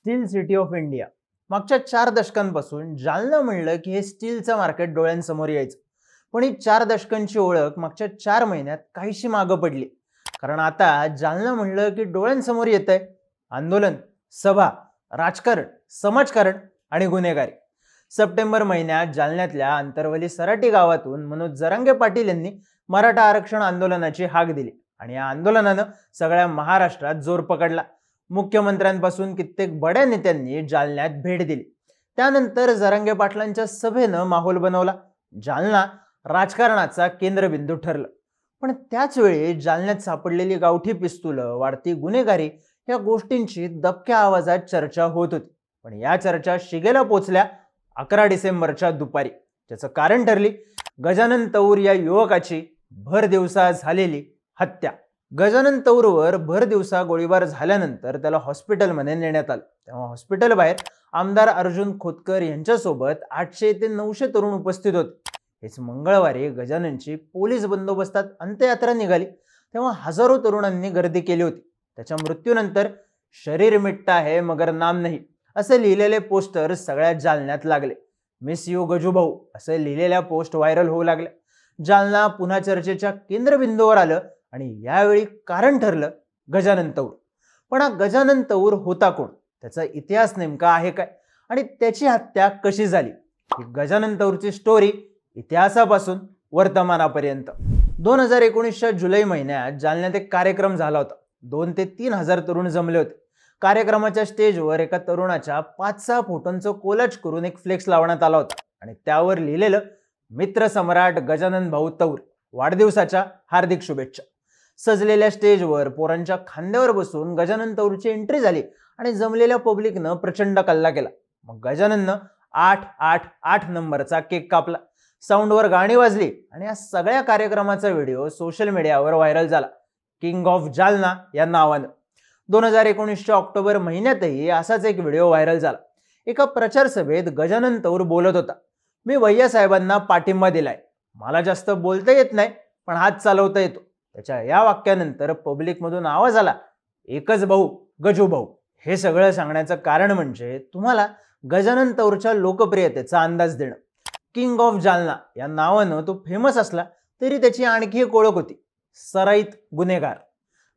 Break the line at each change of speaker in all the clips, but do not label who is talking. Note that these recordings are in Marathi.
Steel city of India. मागच्या चार दशकांपासून जालना म्हणलं की हे स्टीलचं मार्केट डोळ्यांसमोर यायचं. पण ही चार दशकांची ओळख मागच्या चार महिन्यात काहीशी मागं पडली. कारण आता जालना म्हणलं की डोळ्यांसमोर येत आहे आंदोलन सभा राजकारण समाजकारण आणि गुन्हेगारी. सप्टेंबर महिन्यात जालन्यातल्या अंतरवली सराटी गावातून मनोज जरांगे पाटील यांनी मराठा आरक्षण आंदोलनाची हाक दिली आणि या आंदोलनानं सगळ्या महाराष्ट्रात जोर पकडला. मुख्यमंत्र्यांपासून कित्येक बड्या नेत्यांनी जालन्यात भेट दिली. त्यानंतर जरांगे पाटलांच्या सभेनं माहोल बनवला. जालना राजकारणाचा केंद्रबिंदू ठरलं. पण त्याच वेळी जालन्यात सापडलेली गावठी पिस्तुलं वाढती गुन्हेगारी या गोष्टींची दबक्या आवाजात चर्चा होत होती. पण या चर्चा शिगेला पोचल्या अकरा डिसेंबरच्या दुपारी. त्याचं कारण ठरली गजानन तौर या युवकाची भर दिवसा झालेली हत्या. गजानन तौरवर भर दिवसा गोळीबार झाल्यानंतर त्याला हॉस्पिटलमध्ये नेण्यात आलं. तेव्हा हॉस्पिटल बाहेर आमदार अर्जुन खोतकर यांच्यासोबत आठशे ते नऊशे तरुण उपस्थित होते. हेच मंगळवारी गजाननची पोलीस बंदोबस्तात अंत्ययात्रा निघाली. तेव्हा हजारो तरुणांनी गर्दी केली होती. त्याच्या मृत्यूनंतर शरीर मिट्टा आहे मगर नाम नाही असे लिहिलेले पोस्टर सगळ्या जालन्यात लागले. मिस यू गजूभाऊ असे लिहिलेल्या पोस्ट व्हायरल होऊ लागल्या जालना पुन्हा चर्चेच्या केंद्रबिंदूवर आलं. आणि यावेळी कारण ठरलं गजानन तौर पण हा गजानन तौर होता कोण? त्याचा इतिहास नेमका आहे काय? आणि त्याची हत्या कशी झाली? ही गजानन तौरची स्टोरी इतिहासापासून वर्तमानापर्यंत. दोन हजार एकोणीसच्या जुलै महिन्यात जालन्यात एक कार्यक्रम झाला होता. दोन ते तीन हजार तरुण जमले होते. कार्यक्रमाच्या स्टेजवर एका तरुणाच्या पाच सहा फोटोंचं कोलच करून एक फ्लेक्स लावण्यात आला होता. आणि त्यावर लिहिलेलं मित्र सम्राट गजानन भाऊ तौर वाढदिवसाच्या हार्दिक शुभेच्छा. सजलेल्या स्टेजवर पोरांच्या खांद्यावर बसून गजानन तौरची एंट्री झाली आणि जमलेल्या पब्लिकनं प्रचंड कल्ला केला. मग गजानननं आठ आठ आठ नंबरचा केक कापला. साऊंडवर गाणी वाजली आणि या सगळ्या कार्यक्रमाचा व्हिडिओ सोशल मीडियावर व्हायरल झाला. किंग ऑफ जालना या नावानं. दोन हजार एकोणीसच्या ऑक्टोबर महिन्यातही असाच एक व्हिडिओ व्हायरल झाला. एका प्रचार सभेत गजानन तौर बोलत होता. मी भैया साहेबांना पाठिंबा दिलाय. मला जास्त बोलता येत नाही पण हात चालवता येतो. त्याच्या या वाक्यानंतर पब्लिकमधून आवाज आला एकच भाऊ गजू भाऊ. हे सगळं सांगण्याचं कारण म्हणजे तुम्हाला गजानन तौरच्या लोकप्रियतेचा अंदाज देणं. किंग ऑफ जालना या नावानं तो फेमस असला तरी त्याची आणखी एक ओळख होती सराईत गुन्हेगार.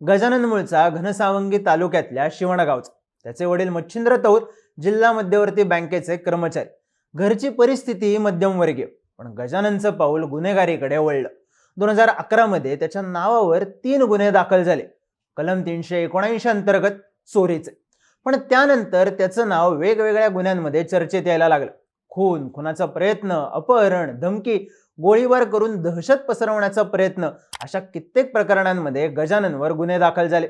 गजानन मूळचा घनसावंगी तालुक्यातल्या शिवणगावचा त्याचे वडील मच्छिंद्र तौर जिल्हा मध्यवर्ती बँकेचे कर्मचारी. घरची परिस्थिती मध्यमवर्गीय पण गजाननचं पाऊल गुन्हेगारीकडे वळलं. दोन हजार अकरामध्ये त्याच्या नावावर तीन गुन्हे दाखल झाले. कलम तीनशे एकोणऐंशी अंतर्गत चोरीचे. पण त्यानंतर त्याचं नाव वेगवेगळ्या गुन्ह्यांमध्ये चर्चेत यायला लागलं. खून खुनाचा प्रयत्न अपहरण धमकी गोळीबार करून दहशत पसरवण्याचा प्रयत्न अशा कित्येक प्रकरणांमध्ये गजाननवर गुन्हे दाखल झाले.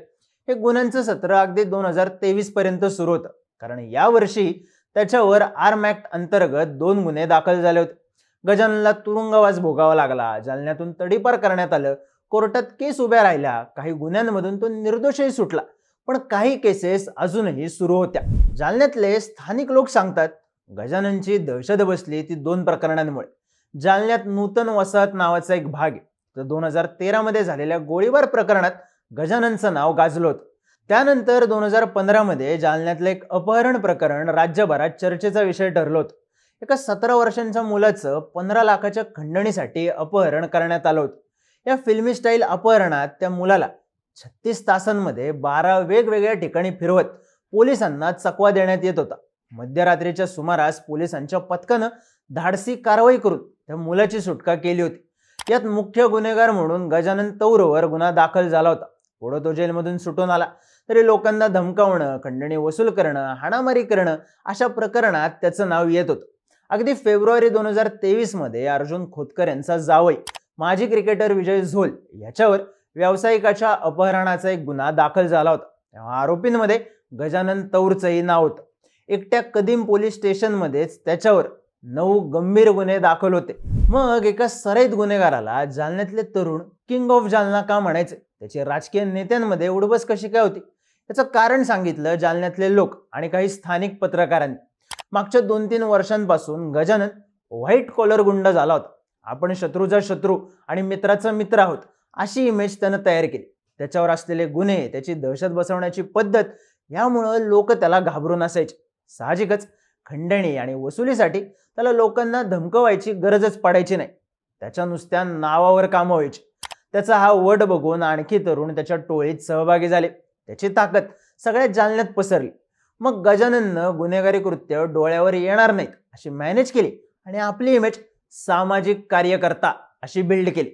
हे गुन्ह्यांचं सत्र अगदी दोन हजार तेवीस पर्यंत सुरू होतं. कारण यावर्षी त्याच्यावर आर्म ऍक्ट अंतर्गत दोन गुन्हे दाखल झाले होते. गजाननला तुरुंगवास भोगावा लागला. जालन्यातून तडीपार करण्यात आलं. कोर्टात केस उभ्या राहिल्या. काही गुन्ह्यांमधून तो निर्दोषही सुटला. पण काही केसेस अजूनही सुरू होत्या. जालन्यातले स्थानिक लोक सांगतात गजाननची दहशत बसली ती दोन प्रकरणांमुळे. जालन्यात नूतन वसाहत नावाचा एक भाग आहे. तर दोन हजार तेरामध्ये झालेल्या गोळीबार प्रकरणात गजाननचं नाव गाजलं होतं. त्यानंतर दोन हजार पंधरामध्ये जालन्यातलं एक अपहरण प्रकरण राज्यभरात चर्चेचा विषय ठरलं होतं. एका सतरा वर्षांच्या मुलाचं पंधरा लाखाच्या खंडणीसाठी अपहरण करण्यात आलं होतं. या फिल्मी स्टाईल अपहरणात त्या मुलाला छत्तीस तासांमध्ये बारा वेगवेगळ्या ठिकाणी फिरवत पोलिसांना चकवा देण्यात येत होता. मध्यरात्रीच्या सुमारास पोलिसांच्या पथकानं धाडसी कारवाई करून त्या मुलाची सुटका केली होती. यात मुख्य गुन्हेगार म्हणून गजानन तौरवर गुन्हा दाखल झाला होता. पुढं तो जेलमधून सुटून आला. तरी लोकांना धमकावणं खंडणी वसूल करणं हाणामारी करणं अशा प्रकरणात त्याचं नाव येत होतं. अगदी फेब्रुवारी दोन हजार तेवीसमध्ये अर्जुन खोतकर यांचा जावई माजी क्रिकेटर विजय झोल याच्यावर व्यावसायिकाच्या अपहरणाचा एक गुन्हा दाखल झाला होता. तेव्हा आरोपींमध्ये गजानन तौरचंही नाव होतं. एकट्या कदीम पोलीस स्टेशनमध्येच त्याच्यावर नऊ गंभीर गुन्हे दाखल होते. मग एका सराईत गुन्हेगाराला जालन्यातले तरुण किंग ऑफ जालना का म्हणायचे? त्याची राजकीय नेत्यांमध्ये उडबस कशी काय होती? त्याचं कारण सांगितलं जालन्यातले लोक आणि काही स्थानिक पत्रकारांनी. मागच्या दोन तीन वर्षांपासून गजानन व्हाईट कॉलर गुंड झाला होता. आपण शत्रूचा शत्रू आणि मित्राचा मित्र आहोत अशी इमेज त्यानं तयार केली. त्याच्यावर असलेले गुन्हे त्याची दहशत बसवण्याची पद्धत यामुळं लोक त्याला घाबरून असायचे. साहजिकच खंडणी आणि वसुलीसाठी त्याला लोकांना धमकवायची गरजच पडायची नाही. त्याच्या नुसत्या नावावर कामं व्हायची. त्याचा हा वट बघून आणखी तरुण त्याच्या टोळीत सहभागी झाले. त्याची ताकद सगळ्या जालन्यात पसरली. मग गजानननं गुन्हेगारी कृत्य डोळ्यावर येणार नाहीत अशी मॅनेज केली आणि आपली इमेज सामाजिक कार्यकर्ता अशी बिल्ड केली.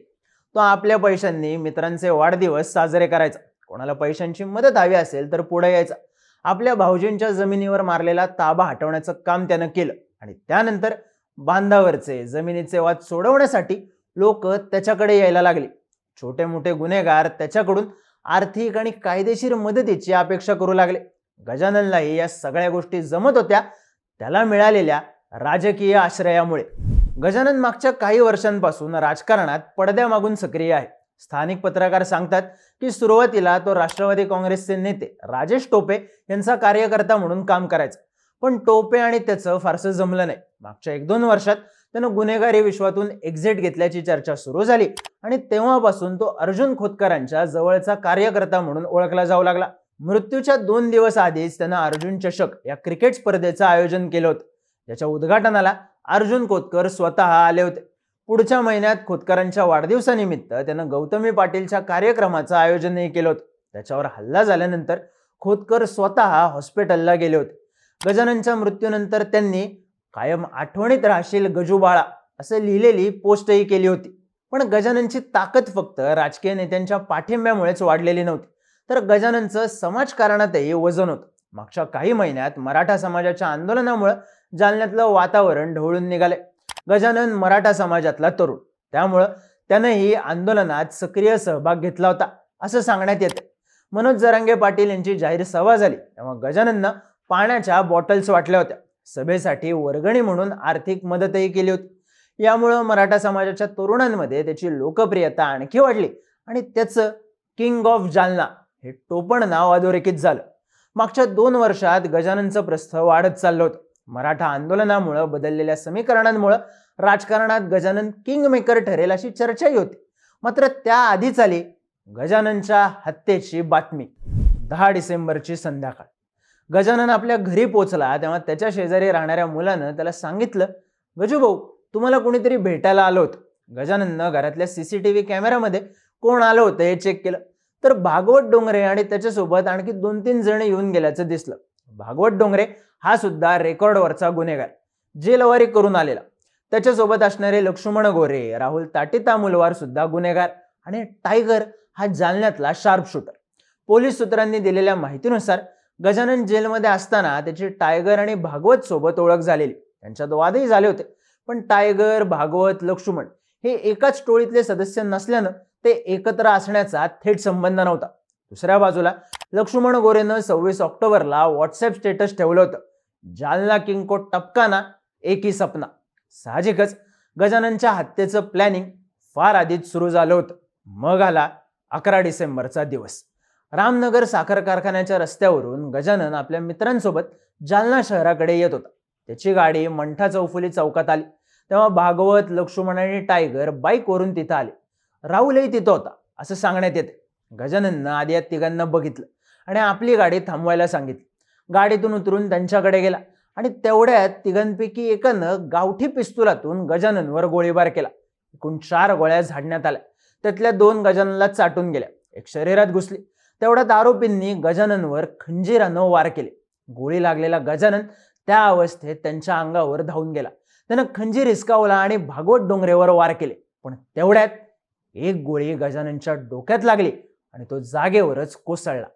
तो आपल्या पैशांनी मित्रांचे वाढदिवस साजरे करायचा. कोणाला पैशांची मदत हवी असेल तर पुढे यायचा. आपल्या भाऊजींच्या जमिनीवर मारलेला ताबा हटवण्याचं काम त्यानं केलं आणि त्यानंतर बांधावरचे जमिनीचे वाद सोडवण्यासाठी लोक त्याच्याकडे यायला लागले. छोटे मोठे गुन्हेगार त्याच्याकडून आर्थिक आणि कायदेशीर मदतीची अपेक्षा करू लागले. गजाननलाही या सगळ्या गोष्टी जमत होत्या त्याला मिळालेल्या राजकीय आश्रयामुळे. गजानन मागच्या काही वर्षांपासून राजकारणात पडद्यामागून सक्रिय आहे. स्थानिक पत्रकार सांगतात की सुरुवातीला तो राष्ट्रवादी काँग्रेसचे नेते राजेश टोपे यांचा कार्यकर्ता म्हणून काम करायचा. पण टोपे आणि त्याचं फारसं जमलं नाही. मागच्या एक दोन वर्षात त्यानं गुन्हेगारी विश्वातून एक्झिट घेतल्याची चर्चा सुरू झाली आणि तेव्हापासून तो अर्जुन खोतकरांच्या जवळचा कार्यकर्ता म्हणून ओळखला जाऊ लागला. मृत्यूच्या दोन दिवस आधीच त्यानं अर्जुन चषक या क्रिकेट स्पर्धेचं आयोजन केलं होतं. ज्याच्या उद्घाटनाला अर्जुन खोतकर स्वतः आले होते. पुढच्या महिन्यात खोतकरांच्या वाढदिवसानिमित्त त्यानं गौतमी पाटीलच्या कार्यक्रमाचं आयोजनही केलं होतं. त्याच्यावर हल्ला झाल्यानंतर खोतकर स्वतः हॉस्पिटलला गेले होते. गजाननच्या मृत्यूनंतर त्यांनी कायम आठवणीत राहशील गजूबाळा असं लिहिलेली पोस्टही केली होती. पण गजाननची ताकद फक्त राजकीय नेत्यांच्या पाठिंब्यामुळेच वाढलेली नव्हती. तर गजाननचं समाजकारणातही वजन होतं. मागच्या काही महिन्यात मराठा समाजाच्या आंदोलनामुळे जालन्यातलं वातावरण ढवळून निघाले गजानन मराठा समाजातला तरुण. त्यामुळं त्यानंही आंदोलनात सक्रिय सहभाग घेतला होता असं सांगण्यात येते मनोज जरांगे पाटील यांची जाहीर सभा झाली तेव्हा गजानननं पाण्याच्या बॉटल्स वाटल्या होत्या. सभेसाठी वर्गणी म्हणून आर्थिक मदतही केली होती. यामुळं मराठा समाजाच्या तरुणांमध्ये त्याची लोकप्रियता आणखी वाढली आणि त्याचं किंग ऑफ जालना हे टोपण नाव अधोरेखित झालं. मागच्या दोन वर्षात गजाननचं प्रस्थ वाढत चाललं होतं. मराठा आंदोलनामुळं बदललेल्या समीकरणांमुळं राजकारणात गजानन किंग मेकर ठरेल अशी चर्चाही होती. मात्र त्याआधीच आली गजाननच्या हत्येची बातमी. दहा डिसेंबरची संध्याकाळ. गजानन आपल्या घरी पोचला तेव्हा त्याच्या शेजारी राहणाऱ्या मुलानं त्याला सांगितलं गजूभाऊ तुम्हाला कोणीतरी भेटायला आलं होतं. गजानननं घरातल्या सीसीटीव्ही कॅमेऱ्यामध्ये कोण आलं होतं हे चेक केलं. तर भागवत डोंगरे आणि त्याच्यासोबत आणखी दोन तीन जण येऊन गेल्याचं दिसलं. भागवत डोंगरे हा सुद्धा रेकॉर्डवरचा गुन्हेगार जेलवारी करून आलेला. त्याच्यासोबत असणारे लक्ष्मण गोरे राहुल ताटिता मुलवार सुद्धा गुन्हेगार आणि टायगर हा जालन्यातला शार्प शूटर. पोलीस सूत्रांनी दिलेल्या माहितीनुसार गजानन जेलमध्ये असताना त्याची टायगर आणि भागवत सोबत ओळख झालेली. त्यांच्यात वादही झाले होते. पण टायगर भागवत लक्ष्मण हे एकाच टोळीतले सदस्य नसल्यानं ते एकत्र असण्याचा थेट संबंध नव्हता. दुसऱ्या बाजूला लक्ष्मण गोरेनं सव्वीस ऑक्टोबरला व्हॉट्सअप स्टेटस ठेवलं होतं. जालना किंको टपकाना एकी सपना. साहजिकच गजाननच्या हत्येचं प्लॅनिंग फार आधीच सुरू झालं होतं. मग आला अकरा डिसेंबरचा दिवस. रामनगर साखर कारखान्याच्या रस्त्यावरून गजानन आपल्या मित्रांसोबत जालना शहराकडे येत होता. त्याची गाडी मंठा चौफुली चौकात आली. तेव्हा भागवत लक्ष्मण आणि टायगर बाईकवरून तिथं आले. राहुलही तिथं होता असं सांगण्यात येते. गजानननं आधी या तिघांना बघितलं आणि आपली गाडी थांबवायला सांगितली. गाडीतून उतरून त्यांच्याकडे गेला आणि तेवढ्यात तिघांपैकी एकानं गावठी पिस्तुलातून गजाननवर गोळीबार केला. एकूण चार गोळ्या झाडण्यात आल्या. त्यातल्या दोन गजाननला चाटून गेल्या. एक शरीरात घुसली. तेवढ्यात आरोपींनी गजाननवर खंजीरानं वार केले. गोळी लागलेला गजानन त्या अवस्थेत त्यांच्या अंगावर धावून गेला. त्यानं खंजीर हिसकावला आणि भागवत डोंगरेवर वार केले. पण तेवढ्यात एक गोळी गजाननच्या डोक्यात लागली आणि तो जागेवरच कोसळला.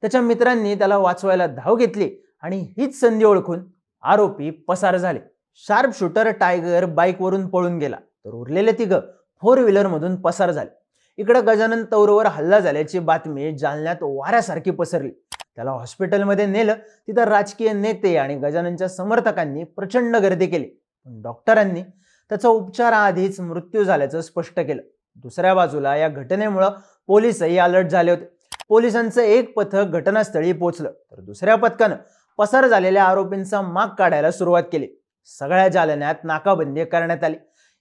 त्याच्या मित्रांनी त्याला वाचवायला धाव घेतली आणि हीच संधी ओळखून आरोपी पसार झाले. शार्प शूटर टायगर बाईकवरून पळून गेला. तर उरलेले तिघं फोर व्हीलरमधून पसार झाले. इकडं गजानन तौरवर हल्ला झाल्याची बातमी जालन्यात वाऱ्यासारखी पसरली. त्याला हॉस्पिटलमध्ये नेलं. तिथं राजकीय नेते आणि गजाननच्या समर्थकांनी प्रचंड गर्दी केली. पण डॉक्टरांनी त्याचा उपचाराआधीच मृत्यू झाल्याचं स्पष्ट केलं. दुसऱ्या बाजूला या घटनेमुळं पोलीसही अलर्ट झाले होते. पोलिसांचं एक पथक घटनास्थळी पोहोचलं. तर दुसऱ्या पथकानं पसार झालेल्या आरोपींचा माग काढायला सुरुवात केली. सगळ्या जालन्यात नाकाबंदी करण्यात आली.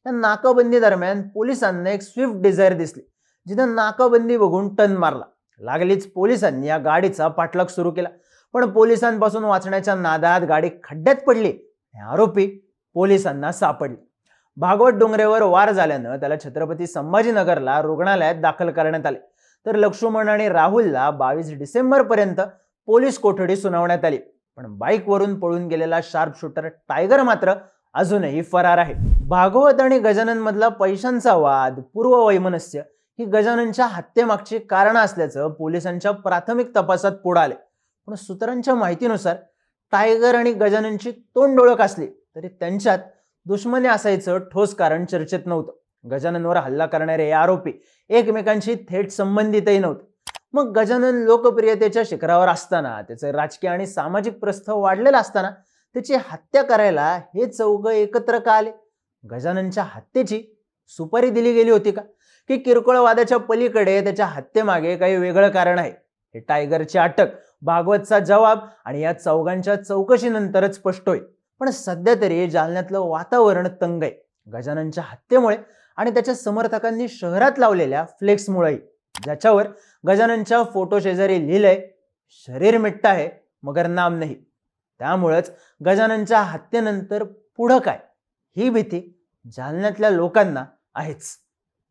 या नाकाबंदी दरम्यान पोलिसांना एक स्विफ्ट डिझायर दिसली. जिथं नाकाबंदी बघून टन मारला. लागलीच पोलिसांनी या गाडीचा पाठलाग सुरू केला. पण पोलिसांपासून वाचण्याच्या नादात गाडी खड्ड्यात पडली. आणि आरोपी पोलिसांना सापडले. भागवत डोंगरेवर वार झाल्यानं त्याला छत्रपती संभाजीनगरला रुग्णालयात दाखल करण्यात आले. तर लक्ष्मण आणि राहुलला बावीस डिसेंबरपर्यंत पोलीस कोठडी सुनावण्यात आली. पण बाईकवरून पळून गेलेला शार्प शूटर टायगर मात्र अजूनही फरार आहे. भागवत आणि गजानन मधला पैशांचा वाद पूर्व वैमनस्य ही गजाननच्या हत्येमागची कारणं असल्याचं पोलिसांच्या प्राथमिक तपासात पुढे आले पण सूत्रांच्या माहितीनुसार टायगर आणि गजाननची तोंड ओळख असली तरी त्यांच्यात दुश्मनी असायचं ठोस कारण चर्चेत नव्हतं. गजाननवर हल्ला करणारे हे आरोपी एकमेकांशी थेट संबंधितही नव्हते. मग गजानन लोकप्रियतेच्या शिखरावर असताना त्याचं राजकीय आणि सामाजिक प्रस्थ वाढलेलं असताना त्याची हत्या करायला हे चौघ एकत्र का आले? गजाननच्या हत्येची सुपारी दिली गेली होती का? की किरकोळ वादाच्या पलीकडे त्याच्या हत्येमागे काही वेगळं कारण आहे? हे टायगरची अटक भागवतचा जवाब आणि या चौघांच्या चौकशीनंतरच स्पष्ट होईल. पण सध्या तरी जालन्यातलं वातावरण तंग आहे. गजाननच्या हत्येमुळे आणि त्याच्या समर्थकांनी शहरात लावलेल्या फ्लेक्समुळेही ज्याच्यावर गजाननच्या फोटो शेजारी लिहिलंय शरीर मिट्ट आहे मगर नाम नाही. त्यामुळंच गजाननच्या हत्येनंतर पुढं काय? ही भीती जालन्यातल्या लोकांना आहेच.